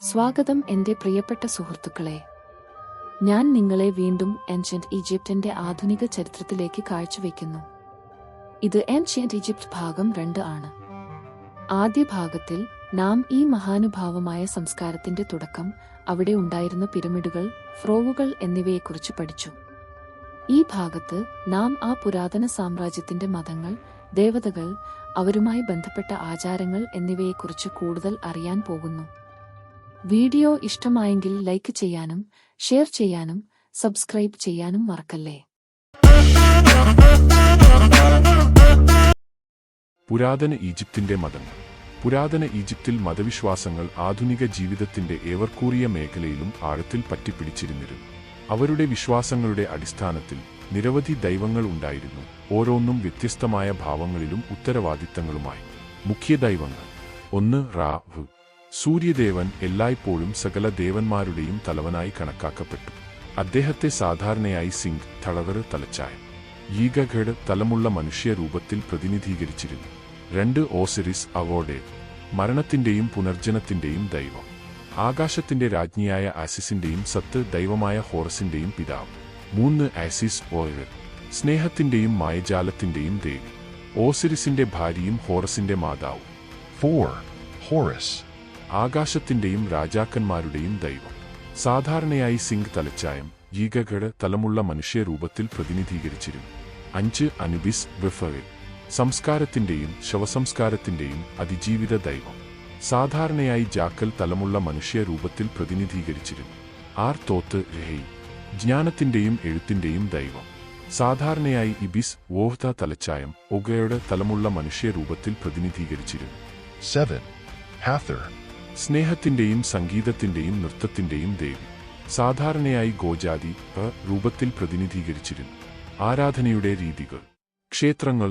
സ്വാഗതം എന്റെ പ്രിയപ്പെട്ട സുഹൃത്തുക്കളെ. ഞാൻ നിങ്ങളെ വീണ്ടും ഏൻഷ്യന്റ് ഈജിപ്തിന്റെ ആധുനിക ചരിത്രത്തിലേക്ക് കാഴ്ചവെക്കുന്നു. ഇത് ഏൻഷ്യന്റ് ഈജിപ്ത് ഭാഗം രണ്ട് ആണ്. ആദ്യ ഭാഗത്തിൽ നാം ഈ മഹാനുഭാവമായ സംസ്കാരത്തിന്റെ തുടക്കം അവിടെ ഉണ്ടായിരുന്ന പിരമിഡുകൾ ഫ്രോവുകൾ എന്നിവയെക്കുറിച്ച് പഠിച്ചു. ഈ ഭാഗത്ത് നാം ആ പുരാതന സാമ്രാജ്യത്തിന്റെ മതങ്ങൾ ദേവതകൾ അവരുമായി ബന്ധപ്പെട്ട ആചാരങ്ങൾ എന്നിവയെക്കുറിച്ച് കൂടുതൽ അറിയാൻ പോകുന്നു. വീഡിയോ ഇഷ്ടമായെങ്കിൽ ലൈക്ക് ചെയ്യാനും ഷെയർ ചെയ്യാനും സബ്സ്ക്രൈബ് ചെയ്യാനും മറക്കല്ലേ. പുരാതന ഈജിപ്തിന്റെ മതങ്ങൾ പുരാതന ഈജിപ്തിൽ മതവിശ്വാസങ്ങൾ ആധുനിക ജീവിതത്തിന്റെ ഏവർക്കൂറിയ മേഖലയിലും ആഴത്തിൽ പറ്റിപ്പിടിച്ചിരുന്നിരുന്നു. അവരുടെ വിശ്വാസങ്ങളുടെ അടിസ്ഥാനത്തിൽ നിരവധി ദൈവങ്ങൾ ഉണ്ടായിരുന്നു. ഓരോന്നും വ്യത്യസ്തമായ ഭാവങ്ങളിലും ഉത്തരവാദിത്തങ്ങളുമായി. മുഖ്യ ദൈവങ്ങൾ. ഒന്ന് റാവ് സൂര്യദേവൻ എല്ലായ്പ്പോഴും സകല ദേവന്മാരുടെയും തലവനായി കണക്കാക്കപ്പെട്ടു അദ്ദേഹത്തെ സാധാരണയായി സിംഗ് തളവറ് തലച്ചായ ഈഗഘട് തലമുള്ള മനുഷ്യരൂപത്തിൽ പ്രതിനിധീകരിച്ചിരുന്നു രണ്ട് ഓസിറിസ് അവോർഡ് മരണത്തിന്റെയും പുനർജനത്തിന്റെയും ദൈവം ആകാശത്തിന്റെ രാജ്ഞിയായ ആസിസിന്റെയും സത്ത് ദൈവമായ ഹോറസിന്റെയും പിതാവ് മൂന്ന് ആസിസ് ഓയർ സ്നേഹത്തിന്റെയും മായജാലത്തിന്റെയും ദേവി ഓസിരിസിന്റെ ഭാര്യയും ഹോറസിന്റെ മാതാവും 4. Horus. ആകാശത്തിന്റെയും രാജാക്കന്മാരുടെയും ദൈവം സാധാരണയായി സിംഗ് തലച്ചായം ഈഗഘട് തലമുള്ള മനുഷ്യരൂപത്തിൽ പ്രതിനിധീകരിച്ചിരുന്നു അഞ്ച് അനുബിസ് വെഫറിൽ സംസ്കാരത്തിന്റെയും ശവസംസ്കാരത്തിന്റെയും അതിജീവിത ദൈവം സാധാരണയായി ജാക്കൽ തലമുള്ള മനുഷ്യരൂപത്തിൽ പ്രതിനിധീകരിച്ചിരുന്നു ആർ തോത്ത് രഹി ജ്ഞാനത്തിന്റെയും എഴുത്തിന്റെയും ദൈവം സാധാരണയായി ഇബിസ് വോഹ്ത തലച്ചായം ഒഗയുടെ തലമുള്ള മനുഷ്യരൂപത്തിൽ പ്രതിനിധീകരിച്ചിരുന്നു 7. Hathor. സ്നേഹത്തിന്റെയും സംഗീതത്തിന്റെയും നൃത്തത്തിന്റെയും ദേവി. സാധാരണയായി ഗോജാതി രൂപത്തിൽ പ്രതിനിധീകരിച്ചിരുന്നു. ആരാധനയുടെ രീതികൾ ക്ഷേത്രങ്ങൾ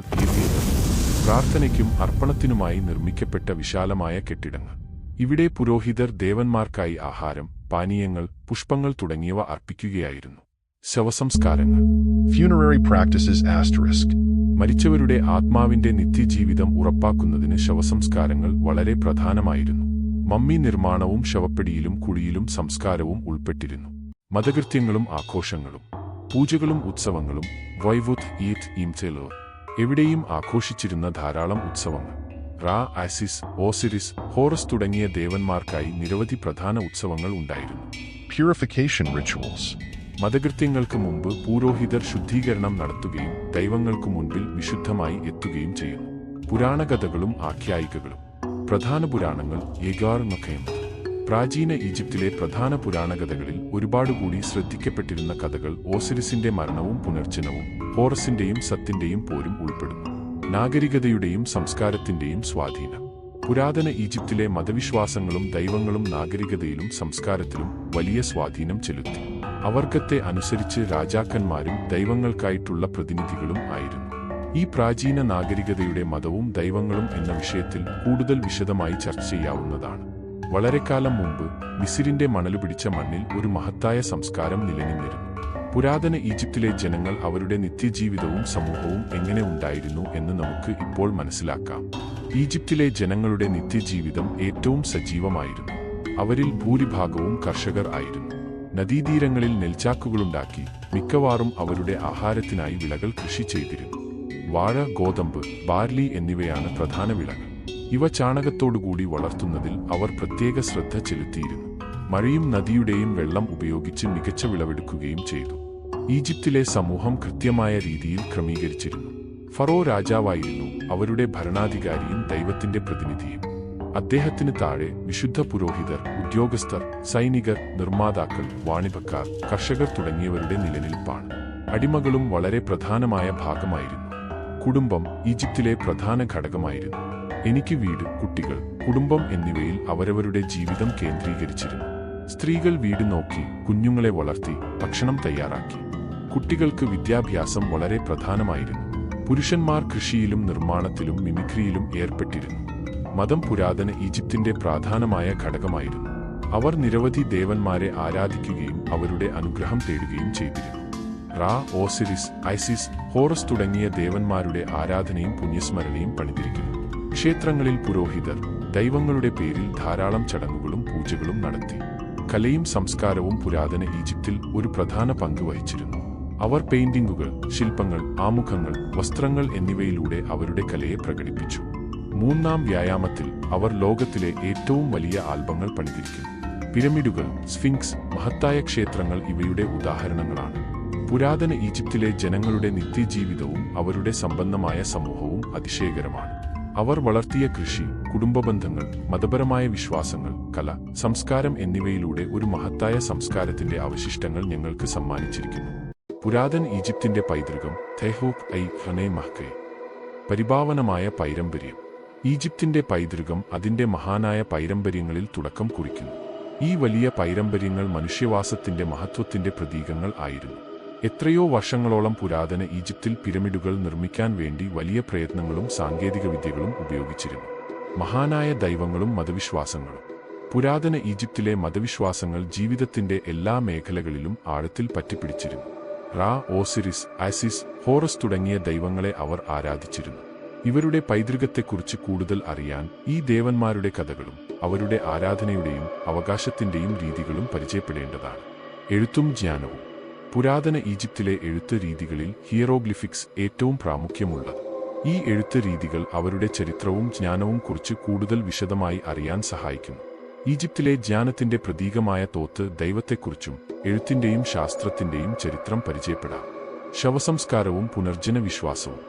പ്രാർത്ഥനയ്ക്കും അർപ്പണത്തിനുമായി നിർമ്മിക്കപ്പെട്ട വിശാലമായ കെട്ടിടങ്ങൾ. ഇവിടെ പുരോഹിതർ ദേവന്മാർക്കായി ആഹാരം പാനീയങ്ങൾ പുഷ്പങ്ങൾ തുടങ്ങിയവ അർപ്പിക്കുകയായിരുന്നു. ശവസംസ്കാരങ്ങൾ Funerary practices asterisk. മരിച്ചവരുടെ ആത്മാവിന്റെ നിത്യജീവിതം ഉറപ്പാക്കുന്നതിന് ശവസംസ്കാരങ്ങൾ വളരെ പ്രധാനമായിരുന്നു. മമ്മി നിർമ്മാണവും ശവപ്പെടിയിലും കുഴിയിലും സംസ്കാരവും ഉൾപ്പെട്ടിരുന്നു. മതകൃത്യങ്ങളും ആഘോഷങ്ങളും പൂജകളും ഉത്സവങ്ങളും വൈവുത് ഈറ്റ് ഇംസെലോ എവിടെയും ആഘോഷിച്ചിരുന്ന ധാരാളം ഉത്സവങ്ങൾ റാ ആസിസ് ഓസിരിസ് ഹോറസ് തുടങ്ങിയ ദേവന്മാർക്കായി നിരവധി പ്രധാന ഉത്സവങ്ങൾ ഉണ്ടായിരുന്നു. പ്യൂരിഫിക്കേഷൻ റിച്വൽസ് മതകൃത്യങ്ങൾക്ക് മുമ്പ് പൂരോഹിതർ ശുദ്ധീകരണം നടത്തുകയും ദൈവങ്ങൾക്കു മുൻപിൽ വിശുദ്ധമായി എത്തുകയും ചെയ്യുന്നു. പുരാണകഥകളും ആഖ്യായികകളും. പ്രധാന പുരാണങ്ങൾ ഏകാറുന്നൊക്കെയുണ്ട് നൊക്കയുണ്ട് പ്രാചീന ഈജിപ്തിലെ പ്രധാന പുരാണകഥകളിൽ ഒരുപാട് കൂടി ശ്രദ്ധിക്കപ്പെട്ടിരുന്ന കഥകൾ ഓസിരിസിന്റെ മരണവും പുനർജനവും ഹോറസിന്റെയും സത്തിന്റെയും പോരും ഉൾപ്പെടുന്നു. നാഗരികതയുടെയും സംസ്കാരത്തിന്റെയും സ്വാധീനം. പുരാതന ഈജിപ്തിലെ മതവിശ്വാസങ്ങളും ദൈവങ്ങളും നാഗരികതയിലും സംസ്കാരത്തിലും വലിയ സ്വാധീനം ചെലുത്തി. അവർഗത്തെ അനുസരിച്ച് രാജാക്കന്മാരും ദൈവങ്ങൾക്കായിട്ടുള്ള പ്രതിനിധികളും ആയിരുന്നു. ഈ പ്രാചീന നാഗരികതയുടെ മതവും ദൈവങ്ങളും എന്ന വിഷയത്തിൽ കൂടുതൽ വിശദമായി ചർച്ച ചെയ്യാവുന്നതാണ്. വളരെക്കാലം മുമ്പ് മിസിരിന്റെ മണലു പിടിച്ച മണ്ണിൽ ഒരു മഹത്തായ സംസ്കാരം നിലനിന്നിരുന്നു. പുരാതന ഈജിപ്തിലെ ജനങ്ങൾ അവരുടെ നിത്യജീവിതവും സമൂഹവും എങ്ങനെ ഉണ്ടായിരുന്നു എന്ന് നമുക്ക് ഇപ്പോൾ മനസ്സിലാക്കാം. ഈജിപ്തിലെ ജനങ്ങളുടെ നിത്യജീവിതം ഏറ്റവും സജീവമായിരുന്നു. അവരിൽ ഭൂരിഭാഗവും കർഷകർ ആയിരുന്നു. നദീതീരങ്ങളിൽ നെൽച്ചാക്കുകളുണ്ടാക്കി മിക്കവാറും അവരുടെ ആഹാരത്തിനായി വിളകൾ കൃഷി ചെയ്തിരുന്നു. വാഴ ഗോതമ്പ് ബാർലി എന്നിവയാണ് പ്രധാന വിളകൾ. ഇവ ചാണകത്തോടുകൂടി വളർത്തുന്നതിൽ അവർ പ്രത്യേക ശ്രദ്ധ ചെലുത്തിയിരുന്നു. മഴയും നദിയുടെയും വെള്ളം ഉപയോഗിച്ച് മികച്ച വിളവെടുക്കുകയും ചെയ്തു. ഈജിപ്തിലെ സമൂഹം കൃത്യമായ രീതിയിൽ ക്രമീകരിച്ചിരുന്നു. ഫറോ രാജാവായിരുന്നു അവരുടെ ഭരണാധികാരിയും ദൈവത്തിന്റെ പ്രതിനിധിയും. അദ്ദേഹത്തിന് താഴെ വിശുദ്ധ പുരോഹിതർ ഉദ്യോഗസ്ഥർ സൈനികർ നിർമ്മാതാക്കൾ വാണിഭക്കാർ കർഷകർ തുടങ്ങിയവരുടെ നിലനിൽപ്പാണ്. അടിമകളും വളരെ പ്രധാനമായ ഭാഗമായിരുന്നു. കുടുംബം ഈജിപ്തിലെ പ്രധാന ഘടകമായിരുന്നു. എനിക്ക് വീട് കുട്ടികൾ കുടുംബം എന്നിവയിൽ അവരവരുടെ ജീവിതം കേന്ദ്രീകരിച്ചിരുന്നു. സ്ത്രീകൾ വീട് നോക്കി കുഞ്ഞുങ്ങളെ വളർത്തി ഭക്ഷണം തയ്യാറാക്കി. കുട്ടികൾക്ക് വിദ്യാഭ്യാസം വളരെ പ്രധാനമായിരുന്നു. പുരുഷന്മാർ കൃഷിയിലും നിർമ്മാണത്തിലും മിമിക്രിയിലും ഏർപ്പെട്ടിരുന്നു. മതം പുരാതന ഈജിപ്തിന്റെ പ്രധാനമായ ഘടകമായിരുന്നു. അവർ നിരവധി ദേവന്മാരെ ആരാധിക്കുകയും അവരുടെ അനുഗ്രഹം തേടുകയും ചെയ്തിരുന്നു. റാ ഓസിരിസ് ഐസിസ് ഹോറസ് തുടങ്ങിയ ദേവന്മാരുടെ ആരാധനയും പുണ്യസ്മരണയും പണിതിരിക്കുന്നു. ക്ഷേത്രങ്ങളിൽ പുരോഹിതർ ദൈവങ്ങളുടെ പേരിൽ ധാരാളം ചടങ്ങുകളും പൂജകളും നടത്തി. കലയും സംസ്കാരവും പുരാതന ഈജിപ്തിൽ ഒരു പ്രധാന പങ്ക് വഹിച്ചിരുന്നു. അവർ പെയിന്റിംഗുകൾ ശില്പങ്ങൾ ആമുഖങ്ങൾ വസ്ത്രങ്ങൾ എന്നിവയിലൂടെ അവരുടെ കലയെ പ്രകടിപ്പിച്ചു. മൂന്നാം വ്യായാമത്തിൽ അവർ ലോകത്തിലെ ഏറ്റവും വലിയ ആൽബങ്ങൾ പണിതിരിക്കുന്നു. പിരമിഡുകൾ സ്ഫിങ്സ് മഹത്തായ ക്ഷേത്രങ്ങൾ ഇവയുടെ ഉദാഹരണങ്ങളാണ്. പുരാതന ഈജിപ്തിലെ ജനങ്ങളുടെ നിത്യജീവിതവും അവരുടെ സമ്പന്നമായ സമൂഹവും അതിശയകരമാണ്. അവർ വളർത്തിയ കൃഷി കുടുംബബന്ധങ്ങൾ മതപരമായ വിശ്വാസങ്ങൾ കല സംസ്കാരം എന്നിവയിലൂടെ ഒരു മഹത്തായ സംസ്കാരത്തിന്റെ അവശിഷ്ടങ്ങൾ ഞങ്ങൾക്ക് സമ്മാനിച്ചിരിക്കുന്നു. പുരാതന ഈജിപ്തിന്റെ പൈതൃകം തെഹൂപ് ഐ ഹനെ മഹ്കെ. പരിഭാവനമായ പൈരമ്പര്യം. ഈജിപ്തിന്റെ പൈതൃകം അതിന്റെ മഹാനായ പൈരമ്പര്യങ്ങളിൽ തുടക്കം കുറിക്കുന്നു. ഈ വലിയ പൈരമ്പര്യങ്ങൾ മനുഷ്യവാസത്തിന്റെ മഹത്വത്തിന്റെ പ്രതീകങ്ങൾ ആയിരുന്നു. എത്രയോ വർഷങ്ങളോളം പുരാതന ഈജിപ്തിൽ പിരമിഡുകൾ നിർമ്മിക്കാൻ വേണ്ടി വലിയ പ്രയത്നങ്ങളും സാങ്കേതിക വിദ്യകളും ഉപയോഗിച്ചിരുന്നു. മഹാനായ ദൈവങ്ങളും മതവിശ്വാസങ്ങളും. പുരാതന ഈജിപ്തിലെ മതവിശ്വാസങ്ങൾ ജീവിതത്തിന്റെ എല്ലാ മേഖലകളിലും ആഴത്തിൽ പറ്റിപ്പിടിച്ചിരുന്നു. റാ ഓസിരിസ് ആസിസ് ഹോറസ് തുടങ്ങിയ ദൈവങ്ങളെ അവർ ആരാധിച്ചിരുന്നു. ഇവരുടെ പൈതൃകത്തെക്കുറിച്ച് കൂടുതൽ അറിയാൻ ഈ ദേവന്മാരുടെ കഥകളും അവരുടെ ആരാധനയുടെയും അവകാശത്തിന്റെയും രീതികളും പരിചയപ്പെടേണ്ടതാണ്. എഴുത്തും ജ്ഞാനവും. പുരാതന ഈജിപ്തിലെ എഴുത്ത് രീതികളിൽ ഹിയറോഗ്ലിഫിക്സ് ഏറ്റവും പ്രാമുഖ്യമുള്ളത്. ഈ എഴുത്ത് രീതികൾ അവരുടെ ചരിത്രവും ജ്ഞാനവും കുറിച്ച് കൂടുതൽ വിശദമായി അറിയാൻ സഹായിക്കുന്നു. ഈജിപ്തിലെ ജ്ഞാനത്തിന്റെ പ്രതീകമായ തോത്ത് ദൈവത്തെക്കുറിച്ചും എഴുത്തിന്റെയും ശാസ്ത്രത്തിന്റെയും ചരിത്രം പരിചയപ്പെടാം. ശവസംസ്കാരവും പുനർജന വിശ്വാസവും.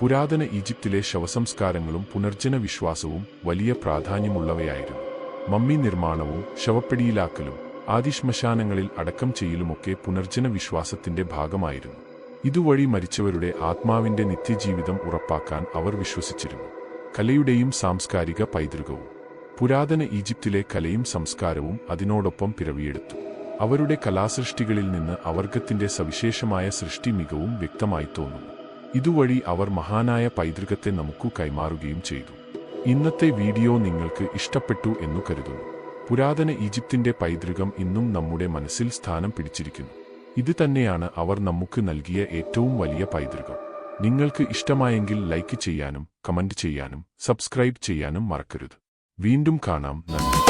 പുരാതന ഈജിപ്തിലെ ശവസംസ്കാരങ്ങളും പുനർജന വിശ്വാസവും വലിയ പ്രാധാന്യമുള്ളവയായിരുന്നു. മമ്മി നിർമ്മാണവും ശവപ്പെടിയിലാക്കലും ആദിശ്മശാനങ്ങളിൽ അടക്കം ചെയ്യലുമൊക്കെ പുനർജന വിശ്വാസത്തിന്റെ ഭാഗമായിരുന്നു. ഇതുവഴി മരിച്ചവരുടെ ആത്മാവിന്റെ നിത്യജീവിതം ഉറപ്പാക്കാൻ അവർ വിശ്വസിച്ചിരുന്നു. കലയുടെയും സാംസ്കാരിക പൈതൃകവും പുരാതന ഈജിപ്തിലെ കലയും സംസ്കാരവും അതിനോടൊപ്പം പിറവിയെടുത്തു. അവരുടെ കലാസൃഷ്ടികളിൽ നിന്ന് അവർഗത്തിന്റെ സവിശേഷമായ സൃഷ്ടി മികവും വ്യക്തമായി തോന്നുന്നു. ഇതുവഴി അവർ മഹാനായ പൈതൃകത്തെ നമുക്കു കൈമാറുകയും ചെയ്തു. ഇന്നത്തെ വീഡിയോ നിങ്ങൾക്ക് ഇഷ്ടപ്പെട്ടു എന്നു കരുതുന്നു. പുരാതന ഈജിപ്തിന്റെ പൈതൃകം ഇന്നും നമ്മുടെ മനസ്സിൽ സ്ഥാനം പിടിച്ചിരിക്കുന്നു. ഇത് തന്നെയാണ് അവർ നമുക്ക് നൽകിയ ഏറ്റവും വലിയ പൈതൃകം. നിങ്ങൾക്ക് ഇഷ്ടമായെങ്കിൽ ലൈക്ക് ചെയ്യാനും കമന്റ് ചെയ്യാനും സബ്സ്ക്രൈബ് ചെയ്യാനും മറക്കരുത്. വീണ്ടും കാണാം. നന്ദി.